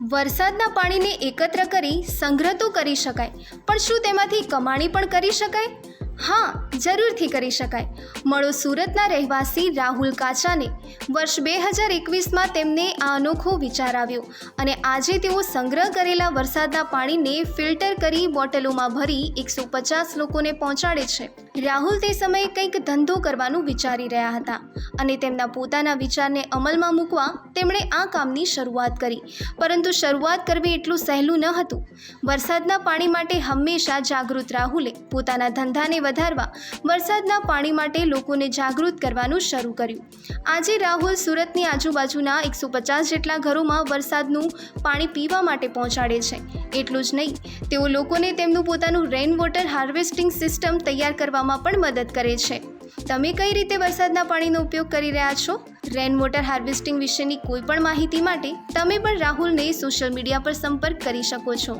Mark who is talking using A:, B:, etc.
A: વરસાદના પાણીને એકત્ર કરી સંગ્રહ તો કરી શકાય, પણ શું તેમાંથી કમાણી પણ કરી શકાય? હા જરૂરથી કરી શકાય. મળો સુરતના રહેવાસી રાહુલ કાચાને વર્ષ બે હજાર એકવીસમાં તેમને આ અનોખો વિચાર આવ્યો અને આજે તેઓ સંગ્રહ કરેલા વરસાદના પાણીને ફિલ્ટર કરી બોટલોમાં ભરી એકસો પચાસ લોકોને પહોંચાડે છે. રાહુલ તે સમયે કંઈક ધંધો કરવાનું વિચારી રહ્યા હતા અને તેમના પોતાના વિચારને અમલમાં મૂકવા તેમણે આ કામની શરૂઆત કરી. પરંતુ શરૂઆત કરવી એટલું સહેલું ન હતું. વરસાદના પાણી માટે હંમેશા જાગૃત રાહુલે પોતાના ધંધાને વધારવા વરસાદના પાણી માટે લોકોને જાગૃત કરવાનું શરૂ કર્યું. આજે રાહુલ સુરતની આજુબાજુના એકસો પચાસ જેટલા ઘરોમાં વરસાદનું પાણી પીવા માટે પહોંચાડે છે. એટલું જ નહીં, તેઓ લોકોને તેમનું પોતાનું રેઇન વોટર હાર્વેસ્ટિંગ સિસ્ટમ તૈયાર કરવામાં પણ મદદ કરે છે. તમે કઈ રીતે વરસાદના પાણીનો ઉપયોગ કરી રહ્યા છો? રેન વોટર હાર્વેસ્ટિંગ વિશેની કોઈ પણ માહિતી માટે તમે પણ રાહુલને સોશિયલ મીડિયા પર સંપર્ક કરી શકો છો.